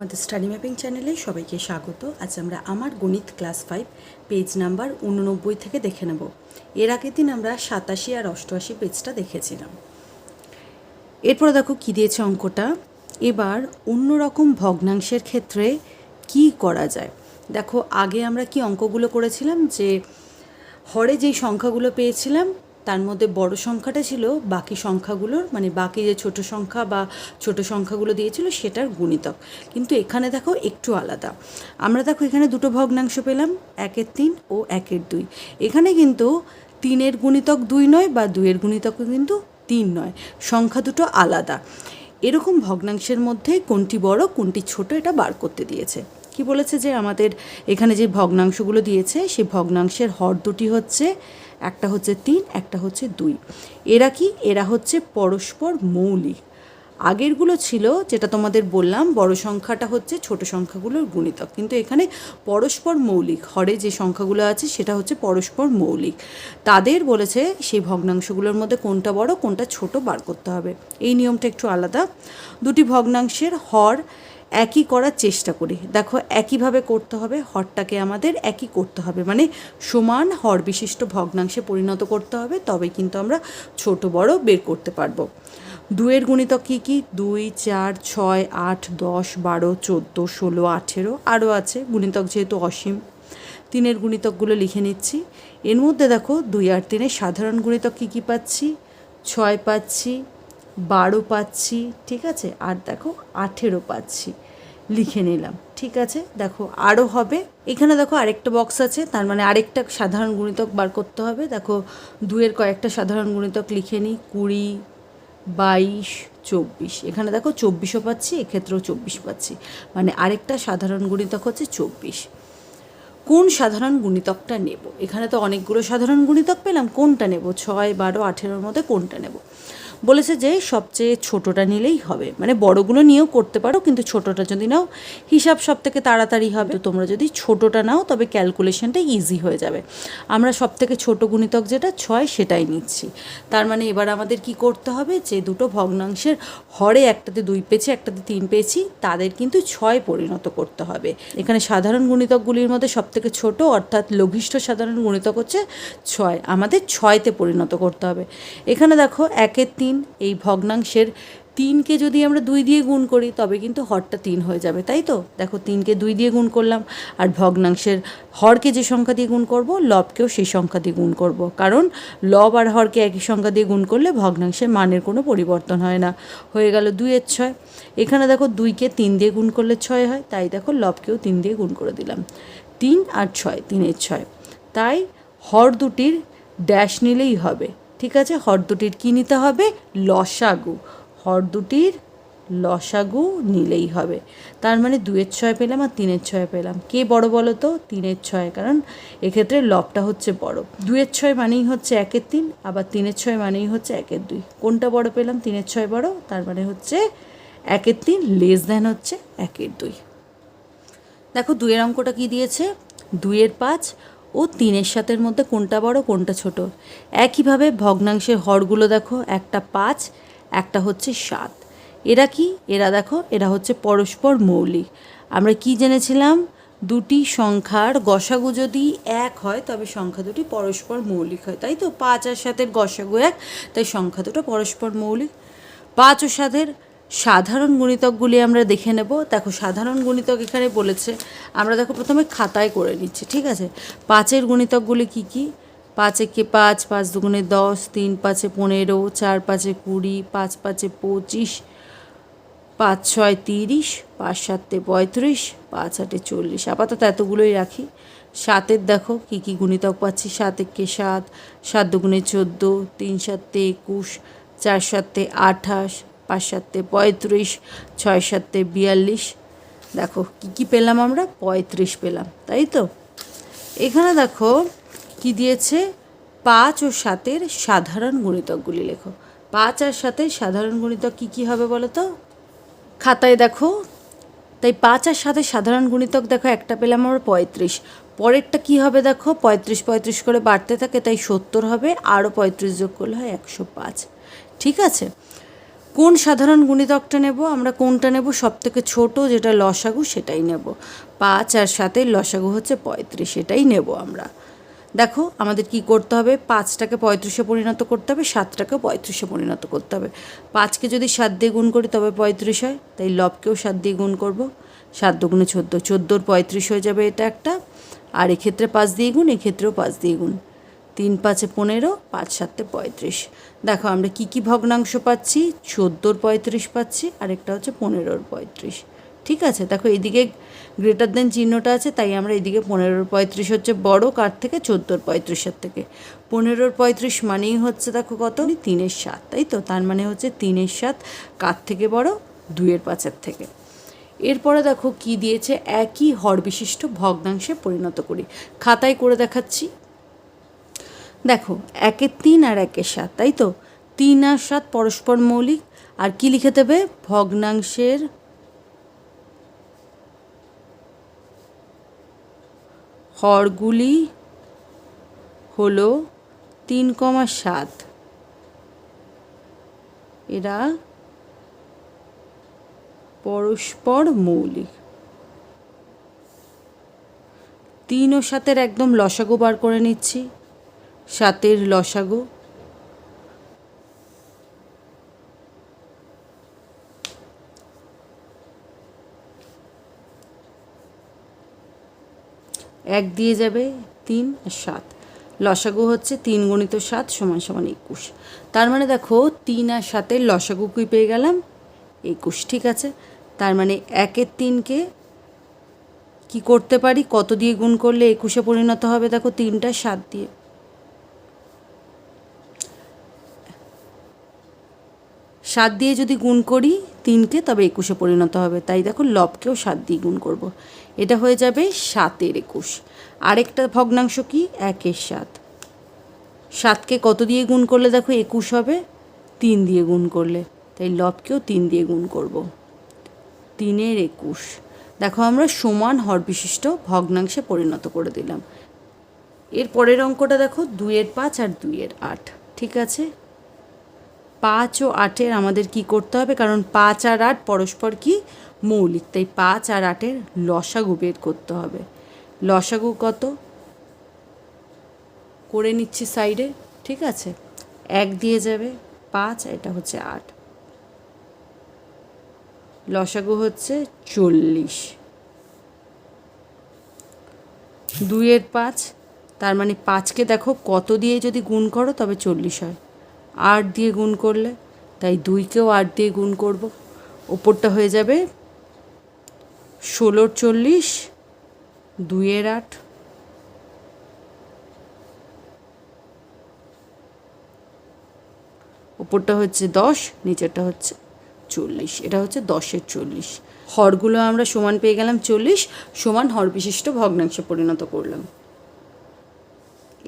আমাদের study mapping চ্যানেলে সবাইকে স্বাগত। আজ আমরা আমার গণিত ক্লাস ফাইভ, পেজ নাম্বার উননব্বই থেকে দেখে নেব। এর আগের দিন আমরা সাতাশি আর অষ্টআশি পেজটা দেখেছিলাম। এরপর দেখো কী দিয়েছে অঙ্কটা। এবার অন্যরকম ভগ্নাংশের ক্ষেত্রে কি করা যায়? দেখো, আগে আমরা কি অঙ্কগুলো করেছিলাম যে হরে যেই সংখ্যাগুলো পেয়েছিলাম তার মধ্যে বড় সংখ্যাটা ছিল বাকি সংখ্যাগুলোর মানে বাকি যে ছোট সংখ্যা বা ছোট সংখ্যাগুলো দিয়েছিল সেটার গুণিতক। কিন্তু এখানে দেখো একটু আলাদা। আমরা দেখো এখানে দুটো ভগ্নাংশ পেলাম, একের তিন ও একের দুই। এখানে কিন্তু তিনের গুণিতক দুই নয় বা দুইয়ের গুণিতকও কিন্তু তিন নয়, সংখ্যা দুটো আলাদা। এরকম ভগ্নাংশের মধ্যে কোনটি বড়, কোনটি ছোট এটা বার করতে দিয়েছে। কি বলেছে যে আমাদের এখানে যে ভগ্নাংশগুলো দিয়েছে, সেই ভগ্নাংশের হর দুটি হচ্ছে একটা হচ্ছে তিন, একটা হচ্ছে দুই। এরা কি? এরা হচ্ছে পরস্পর মৌলিক। আগেরগুলো ছিল, যেটা তোমাদের বললাম, বড় সংখ্যাটা হচ্ছে ছোট সংখ্যাগুলোর গুণিতক। কিন্তু এখানে পরস্পর মৌলিক, হরে যে সংখ্যাগুলো আছে, সেটা হচ্ছে পরস্পর মৌলিক। তাদের বলেছে সেই ভগ্নাংশগুলোর মধ্যে কোনটা বড়, কোনটা ছোট বার করতে হবে। এই নিয়মটা একটু আলাদা। দুটি ভগ্নাংশের হর একই করার চেষ্টা করি। দেখো, একইভাবে করতে হবে, হরটাকে আমাদের একই করতে হবে। মানে সমান হর বিশিষ্ট ভগ্নাংশে পরিণত করতে হবে তবে কিন্তু আমরা ছোট বড় বের করতে পারব। দুয়ের গুণিতক কী কী? দুই, চার, ছয়, আট, দশ, বারো, চোদ্দ, ষোলো, আঠেরো, আরও আছে, গুণিতক যেহেতু অসীম। তিনের গুণিতকগুলো লিখে নিচ্ছি। এর মধ্যে দেখো, দুই আর তিনের সাধারণ গুণিতক কী কী পাচ্ছি? ছয় পাচ্ছি বারো পাচ্ছি, ঠিক আছে? আর দেখো, আঠেরো পাচ্ছি। লিখে নিলাম, ঠিক আছে? দেখো আরও হবে। এখানে দেখো আরেকটা বক্স আছে, তার মানে আরেকটা সাধারণ গুণিতক বার করতে হবে। দেখো দুয়ের কয়েকটা সাধারণ গুণিতক লিখে নিই, কুড়ি, বাইশ, চব্বিশ। এখানে দেখো, চব্বিশও পাচ্ছি, এক্ষেত্রেও চব্বিশ পাচ্ছি। মানে আরেকটা সাধারণ গুণিতক হচ্ছে চব্বিশ। কোন সাধারণ গুণিতকটা নেব? এখানে তো অনেকগুলো সাধারণ গুণিতক পেলাম, কোনটা নেব? ছয়, বারো, আঠেরোর মধ্যে কোনটা নেব? বলেছে যে সবচেয়ে ছোটোটা নিলেই হবে। মানে বড়গুলো নিয়েও করতে পারো, কিন্তু ছোটোটা যদি নাও, হিসাব সব থেকে তাড়াতাড়ি হবে। তো তোমরা যদি ছোটোটা নাও, তবে ক্যালকুলেশনটা ইজি হয়ে যাবে। আমরা সব থেকে ছোটো গুণিতক যেটা, ছয় সেটাই নিচ্ছি। তার মানে এবার আমাদের কি করতে হবে? যে দুটো ভগ্নাংশের হরে একটাতে দুই পেয়েছি, একটাতে তিন পেয়েছি, তাদের কিন্তু ছয় পরিণত করতে হবে। এখানে সাধারণ গুণিতকগুলির মধ্যে সব থেকে ছোটো, অর্থাৎ লঘিষ্ঠ সাধারণ গুণিতক হচ্ছে ছয়। আমাদের ছয়তে পরিণত করতে হবে। এখানে দেখো, একের তিন এই ভগ্নাংশের তিনকে যদি আমরা দুই দিয়ে গুণ করি, তবে কিন্তু হরটা তিন হয়ে যাবে, তাই তো? দেখো, তিনকে দুই দিয়ে গুণ করলাম, আর ভগ্নাংশের হরকে যে সংখ্যা দিয়ে গুণ করব, লবকেও সেই সংখ্যা দিয়ে গুণ করব। কারণ লব আর হরকে একই সংখ্যা দিয়ে গুণ করলে ভগ্নাংশের মানের কোনো পরিবর্তন হয় না। হয়ে গেল দুইয়ের ছয়। এখানে দেখো, দুইকে তিন দিয়ে গুণ করলে ছয় হয়, তাই দেখো, লবকেও তিন দিয়ে গুণ করে দিলাম। তিন আর ছয়, তিনের ছয়। তাই হর দুটির ড্যাশ নিলেই হবে। ঠিক আছে, হর দুটির কী নিতে হবে? লসাগু। হর দুটির লসাগু নিলেই হবে। তার মানে দুয়ের ছয় পেলাম আর তিনের ছয় পেলাম। কে বড় বলো তো? তিনের ছয়, কারণ এক্ষেত্রে লবটা হচ্ছে বড়। দুয়ের ছয় মানেই হচ্ছে একের তিন, আবার তিনের ছয় মানেই হচ্ছে একের দুই। কোনটা বড় পেলাম? তিনের ছয় বড়, তার মানে হচ্ছে একের তিন লেস দেন হচ্ছে একের দুই। দেখো দুইয়ের অঙ্কটা কি দিয়েছে? দুইয়ের পাঁচ ও তিনের সাতের মধ্যে কোনটা বড়, কোনটা ছোট। একইভাবে ভগ্নাংশের হরগুলো দেখো, একটা পাঁচ, একটা হচ্ছে সাত। এরা কি? এরা দেখো, এরা হচ্ছে পরস্পর মৌলিক। আমরা কি জেনেছিলাম? দুটি সংখ্যার গসাগু যদি এক হয়, তবে সংখ্যা দুটি পরস্পর মৌলিক হয়। তাই তো? পাঁচ আর সাতের গসাগু এক, তাই সংখ্যা দুটো পরস্পর মৌলিক। পাঁচ ও সাতের সাধারণ গুণিতকগুলি আমরা দেখে নেব। দেখো, সাধারণ গুণিতক এখানে বলেছে, আমরা দেখো প্রথমে খাতায় করে নিচ্ছি, ঠিক আছে? পাঁচের গুণিতকগুলি কি কি? পাঁচ একে পাঁচ পাঁচ দুগুণে দশ, তিন পাঁচে পনেরো, চার পাঁচে কুড়ি, পাঁচ পাঁচে পঁচিশ, পাঁচ ছয় তিরিশ, পাঁচ সাতে পঁয়ত্রিশ, পাঁচ আটে চল্লিশ। আপাতত এতগুলোই রাখি। সাতের দেখো কী কী গুণিতক পাচ্ছি। সাত একে সাত সাত দুগুণে চোদ্দ, তিন সাতে একুশ, চার সাতে আঠাশ পাঁচ সাতে পঁয়ত্রিশ, ছয় সাতে বিয়াল্লিশ। দেখো, কী কী পেলাম আমরা? পঁয়ত্রিশ পেলাম, তাই তো? এখানে দেখো, কি দিয়েছে? পাঁচ ও সাতের সাধারণ গুণিতকগুলি লেখো। পাঁচ আর সাতের সাধারণ গুণিতক কী কী হবে বলো তো? খাতায় দেখো, তাই পাঁচ আর সাথে সাধারণ গুণিতক দেখো, একটা পেলাম আমরা পঁয়ত্রিশ। পরেরটা কি হবে দেখো? পঁয়ত্রিশ পঁয়ত্রিশ করে বাড়তে থাকে, তাই সত্তর হবে, আরও পঁয়ত্রিশ যোগ করলে হয় একশো পাঁচ। ঠিক আছে? কোন সাধারণ গুণিতকটা নেব, আমরা কোনটা নেব সব থেকে ছোটো যেটা লসাগু সেটাই নেব। পাঁচ আর সাতের লসাগু হচ্ছে পঁয়ত্রিশ, সেটাই নেব আমরা। দেখো, আমাদের কি করতে হবে? পাঁচটাকে পঁয়ত্রিশে পরিণত করতে হবে, সাতটাকে পঁয়ত্রিশে পরিণত করতে হবে। পাঁচকে যদি সাত দিয়ে গুণ করি, তবে পঁয়ত্রিশ হয়, তাই লবকেও সাত দিয়ে গুণ করব। সাত দুগুণে চোদ্দ, চোদ্দোর পঁয়ত্রিশ হয়ে যাবে এটা একটা। আর এক্ষেত্রে পাঁচ দিয়ে গুণ, এক্ষেত্রেও পাঁচ দিয়ে গুণ। তিন পাঁচে পনেরো, পাঁচ সাতে পঁয়ত্রিশ। দেখো, আমরা কি কি ভগ্নাংশ পাচ্ছি? চোদ্দোর পঁয়ত্রিশ পাচ্ছি, আরেকটা হচ্ছে পনেরোর পঁয়ত্রিশ। ঠিক আছে? দেখো এদিকে গ্রেটার দেন চিহ্নটা আছে, তাই আমরা এদিকে পনেরোর পঁয়ত্রিশ হচ্ছে বড়, কার থেকে? চোদ্দোর পঁয়ত্রিশের থেকে। পনেরোর পঁয়ত্রিশ মানেই হচ্ছে, দেখো কত? তিনের সাত, তাই তো? তার মানে হচ্ছে তিনের সাত কার থেকে বড়? দুইয়ের পাঁচের থেকে। এরপরে দেখো, কি দিয়েছে? একই হর বিশিষ্ট ভগ্নাংশে পরিণত করি। খাতায় করে দেখাচ্ছি। দেখো একের তিন আর একের সাত, তাই তো? তিন আর সাত পরস্পর মৌলিক। আর কি লিখে দেবে? ভগ্নাংশের হরগুলি হলো তিন কমা সাত। এরা পরস্পর মৌলিক। তিন ও সাতের একদম লসাগু বার করে নিচ্ছি। সাতের লসাগু। এক দিয়ে যাবে তিন আর সাত। লসাগু হচ্ছে তিন গণিত সাত সমান সমান একুশ। তার মানে দেখো তিন আর সাতের লসাগু কি পেয়ে গেলাম? একুশ, ঠিক আছে? তার মানে একের তিনকে কি করতে পারি? কত দিয়ে গুণ করলে একুশে পরিণত হবে? দেখো তিনটা, সাত দিয়ে। সাত দিয়ে যদি গুণ করি তিনকে, তবে একুশে পরিণত হবে। তাই দেখো, লবকেও সাত দিয়ে গুণ করব। এটা হয়ে যাবে সাতের একুশ। আরেকটা ভগ্নাংশ কি? একের সাত। সাতকে কত দিয়ে গুণ করলে দেখো, একুশ হবে? তিন দিয়ে গুণ করলে। তাই লবকেও তিন দিয়ে গুণ করব। তিনের একুশ। দেখো, আমরা সমান হর বিশিষ্ট ভগ্নাংশে পরিণত করে দিলাম। এর পরের অঙ্কটা দেখো, দুইয়ের পাঁচ আর দুইয়ের আট। ঠিক আছে? পাঁচ ও আটের আমাদের কি করতে হবে? কারণ পাঁচ আর আট পরস্পর কি? মৌলিক। তাই পাঁচ আর আটের লসাগু বের করতে হবে। লসাগু কত? করে নিচ্ছি সাইডে ঠিক আছে? এক দিয়ে যাবে পাঁচ, এটা হচ্ছে আট। লসাগু হচ্ছে চল্লিশ। দুইয়ের পাঁচ, তার মানে পাঁচকে দেখো কত দিয়ে যদি গুণ করো, তবে চল্লিশ হয়। আট দিয়ে গুণ করলে, তাই দুইকেও আট দিয়ে গুণ করব। ওপরটা হয়ে যাবে ষোলোর চল্লিশ, দুইয়ের আট। ওপরটা হচ্ছে দশ, নিচেরটা হচ্ছে চল্লিশ। এটা হচ্ছে দশের চল্লিশ। হরগুলো আমরা সমান পেয়ে গেলাম চল্লিশ, সমান হর বিশিষ্ট ভগ্নাংশে পরিণত করলাম।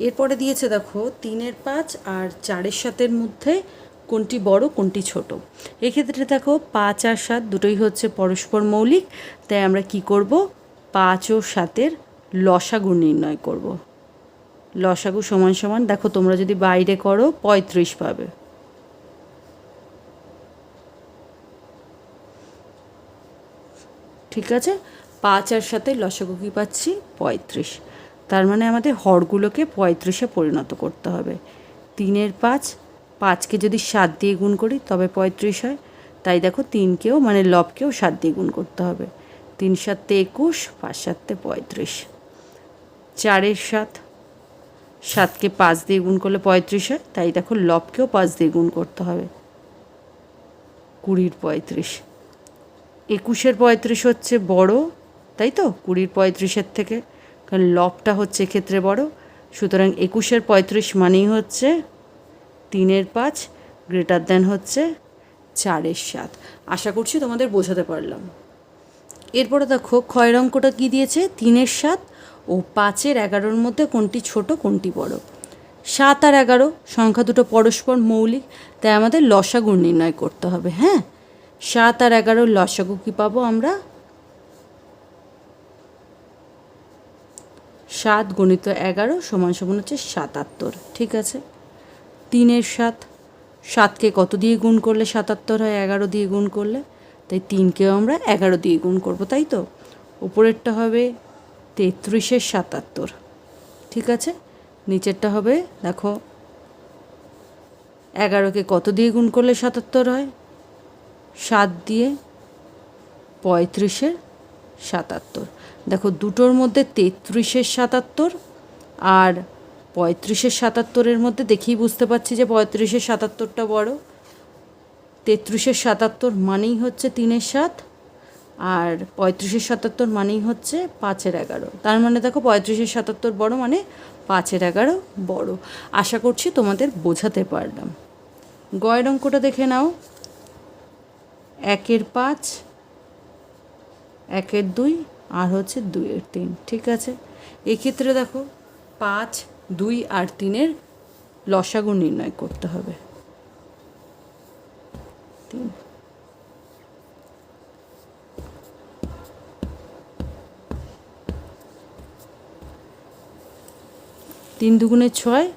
এরপরে দিয়েছে দেখো তিনের পাঁচ আর চারের সাতের মধ্যে কোনটি বড়, কোনটি ছোট। এক্ষেত্রে দেখো পাঁচ আর সাত দুটোই হচ্ছে পরস্পর মৌলিক, তাই আমরা কি করব? পাঁচ ও সাতের লসাগু নির্ণয় করব। লসাগু সমান সমান, দেখো তোমরা যদি বাইরে করো পঁয়ত্রিশ পাবে। ঠিক আছে? পাঁচ আর সাথে লসাগু কি পাচ্ছি? পঁয়ত্রিশ। তার মানে আমাদের হরগুলোকে পঁয়ত্রিশে পরিণত করতে হবে। তিনের পাঁচ, পাঁচকে যদি সাত দিয়ে গুণ করি, তবে পঁয়ত্রিশ হয়। তাই দেখো তিনকেও মানে লবকেও সাত দিয়ে গুণ করতে হবে। তিন সাতে একুশ, পাঁচ সাতে পঁয়ত্রিশ। চারের সাত, সাতকে পাঁচ দিয়ে গুণ করলে পঁয়ত্রিশ হয়। তাই দেখো লবকেও পাঁচ দিয়ে গুণ করতে হবে। কুড়ির পঁয়ত্রিশ। একুশের পঁয়ত্রিশ হচ্ছে বড়, তাই তো? কুড়ির পঁয়ত্রিশের থেকে। কারণ লবটা হচ্ছে এক্ষেত্রে বড়। সুতরাং একুশের পঁয়ত্রিশ মানেই হচ্ছে তিনের পাঁচ গ্রেটার দেন হচ্ছে চারের সাত। আশা করছি তোমাদের বোঝাতে পারলাম। এরপরে দেখো, ক্ষয়ের অঙ্কটা কী দিয়েছে? তিনের সাত ও পাঁচের এগারোর মধ্যে কোনটি ছোট, কোনটি বড়? সাত আর এগারো, সংখ্যা দুটো পরস্পর মৌলিক, তাই আমাদের লসাগু নির্ণয় করতে হবে হ্যাঁ? সাত আর এগারোর লসাগু কী পাবো আমরা? সাত গণিত এগারো সমান সমান হচ্ছে সাতাত্তর, ঠিক আছে? তিনের সাত, সাতকে কত দিয়ে গুণ করলে সাতাত্তর হয়? এগারো দিয়ে গুণ করলে, তাই তিনকেও আমরা এগারো দিয়ে গুণ করব, তাই তো? উপরেরটা হবে তেত্রিশের সাতাত্তর, ঠিক আছে? নিচেরটা হবে, দেখো, এগারোকে কত দিয়ে গুণ করলে সাতাত্তর হয়? সাত দিয়ে পঁয়ত্রিশের সাতাত্তর। দেখো, দুটোর মধ্যে তেত্রিশের সাতাত্তর আর পঁয়ত্রিশের সাতাত্তরের মধ্যে দেখেই বুঝতে পারছি যে পঁয়ত্রিশের সাতাত্তরটা বড়। তেত্রিশের সাতাত্তর মানেই হচ্ছে তিনের সাত আর পঁয়ত্রিশের সাতাত্তর মানেই হচ্ছে পাঁচের এগারো। তার মানে দেখো, পঁয়ত্রিশের সাতাত্তর বড় মানে পাঁচের এগারো বড়। আশা করছি তোমাদের বোঝাতে পারলাম। গয়ের অঙ্কটা দেখে নাও। একের পাঁচ, একের দুই আর হচ্ছে দুইয়ের তিন, ঠিক আছে? এক্ষেত্রে দেখো, পাঁচ, দুই আর তিনের লসাগু নির্ণয় করতে হবে। তিন। তিন দুগুণে ছয়,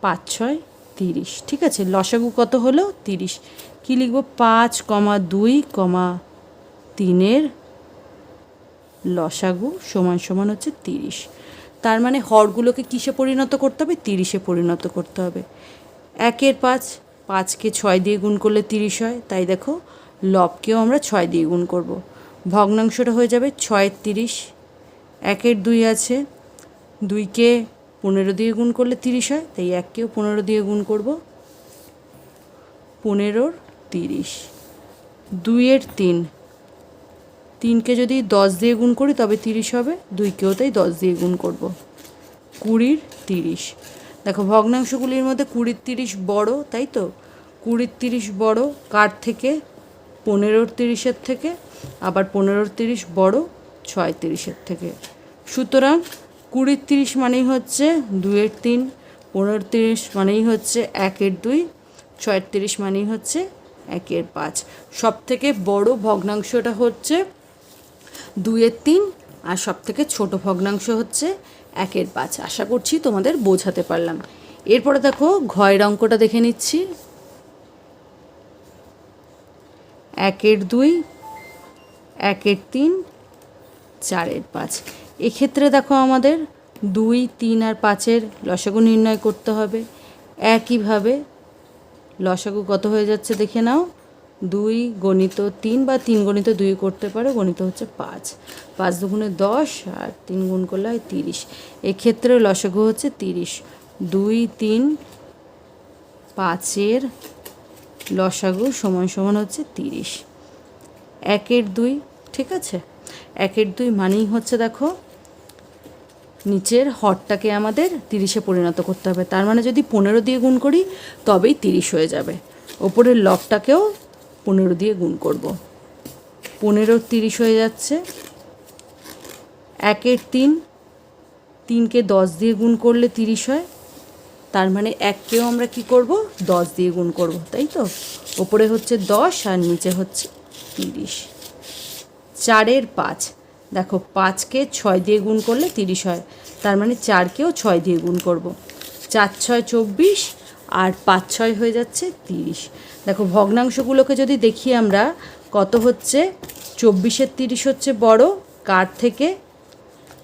পাঁচ ছয়, তিরিশ, ঠিক আছে? লসাগু কত হলো? তিরিশ। কী লিখব? পাঁচ কমা দুই কমা তিনের লসাগু সমান সমান হচ্ছে তিরিশ। তার মানে হরগুলোকে কিসে পরিণত করতে হবে? তিরিশে পরিণত করতে হবে। একের পাঁচ, পাঁচকে ছয় দিয়ে গুণ করলে তিরিশ হয়। তাই দেখো, লবকেও আমরা ছয় দিয়ে গুণ করব। ভগ্নাংশটা হয়ে যাবে ছয়ের তিরিশ। একের দুই আছে, দুইকে পনেরো দিয়ে গুণ করলে তিরিশ হয়। তাই এককেও পনেরো দিয়ে গুণ করব। পনেরোর তিরিশ। দুইয়ের তিন তিনকে যদি দশ দিয়ে গুণ করি, তবে তিরিশ হবে। দুইকেও তাই দশ দিয়ে গুণ করব। কুড়ির তিরিশ। দেখো, ভগ্নাংশগুলির মধ্যে কুড়ির তিরিশ বড়, তাই তো? কুড়ির তিরিশ বড় কার থেকে? পনেরোর তিরিশের থেকে। আবার পনেরোর তিরিশ বড় ছয় তিরিশের থেকে। সুতরাং কুড়ির তিরিশ মানেই হচ্ছে দুয়ের তিন, পনেরোর তিরিশ মানেই হচ্ছে একের দুই, ছয়ের তিরিশ মানেই হচ্ছে একের পাঁচ। সব থেকে বড় ভগ্নাংশটা হচ্ছে দুইয়ের তিন, আর সব থেকে ছোটো ভগ্নাংশ হচ্ছে একের পাঁচ। আশা করছি তোমাদের বোঝাতে পারলাম। এরপরে দেখো, ঘয়ের অঙ্কটা দেখে নিচ্ছি। একের দুই, একের তিন, চারের পাঁচ। এক্ষেত্রে দেখো আমাদের দুই, তিন আর পাঁচের লসাগু নির্ণয় করতে হবে। একইভাবে লসাগু কত হয়ে যাচ্ছে দেখে নাও। দুই গণিত তিন বা তিন গণিত দুই করতে পারো, গণিত হচ্ছে পাঁচ। পাঁচ দুগুণে দশ আর তিন গুণ করলে হয় তিরিশ। এক্ষেত্রে লসাগু হচ্ছে তিরিশ। দুই তিন পাঁচের লসাগু সমান সমান হচ্ছে তিরিশ। একের দুই, ঠিক আছে? একের দুই মানেই হচ্ছে দেখো, নিচের হরটাকে আমাদের তিরিশে পরিণত করতে হবে। তার মানে যদি পনেরো দিয়ে গুণ করি, তবেই তিরিশ হয়ে যাবে। ওপরের লবটাকেও পনেরো দিয়ে গুণ করব। পনেরো তিরিশ হয়ে যাচ্ছে। একের তিন, তিনকে দশ দিয়ে গুণ করলে তিরিশ হয়। তার মানে এককেও আমরা কি করব? দশ দিয়ে গুণ করব, তাই তো? ওপরে হচ্ছে দশ আর নিচে হচ্ছে তিরিশ। চারের পাঁচ, দেখো পাঁচকে ছয় দিয়ে গুণ করলে তিরিশ হয়। তার মানে চারকেও ছয় দিয়ে গুণ করব। চার, ছয়, চব্বিশ আর পাঁচ ছয় হয়ে যাচ্ছে তিরিশ। দেখো, ভগ্নাংশগুলোকে যদি দেখি আমরা, কত হচ্ছে? চব্বিশের তিরিশ হচ্ছে বড়, কার থেকে?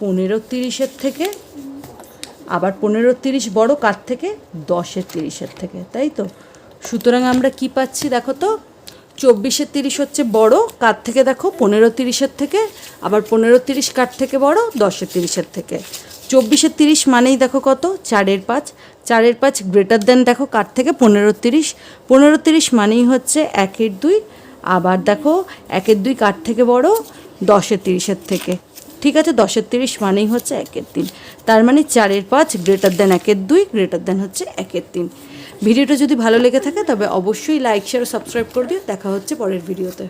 পনেরো তিরিশের থেকে। আবার পনেরো তিরিশ বড়, কার থেকে? দশের তিরিশের থেকে, তাই তো? সুতরাং আমরা কি পাচ্ছি দেখো তো? চব্বিশের তিরিশ হচ্ছে বড়, কার থেকে দেখো? পনেরো তিরিশের থেকে। আবার পনেরো তিরিশ কার থেকে বড়? দশের তিরিশের থেকে। চব্বিশের তিরিশ মানেই দেখো কত? চারের পাঁচ। চারের পাঁচ গ্রেটার দেন দেখো কার থেকে? পনেরো তিরিশ। পনেরো তিরিশ মানেই হচ্ছে একের দুই। আবার দেখো একের দুই কার থেকে বড়? দশের তিরিশের থেকে। ঠিক আছে? দশের তিরিশ মানেই হচ্ছে একের তিন। তার মানে চারের পাঁচ গ্রেটার দেন একের দুই গ্রেটার দেন হচ্ছে একের তিন। ভিডিওটা যদি ভালো লেগে থাকে তবে অবশ্যই লাইক শেয়ার সাবস্ক্রাইব করে দিও। দেখা হচ্ছে পরের ভিডিওতে।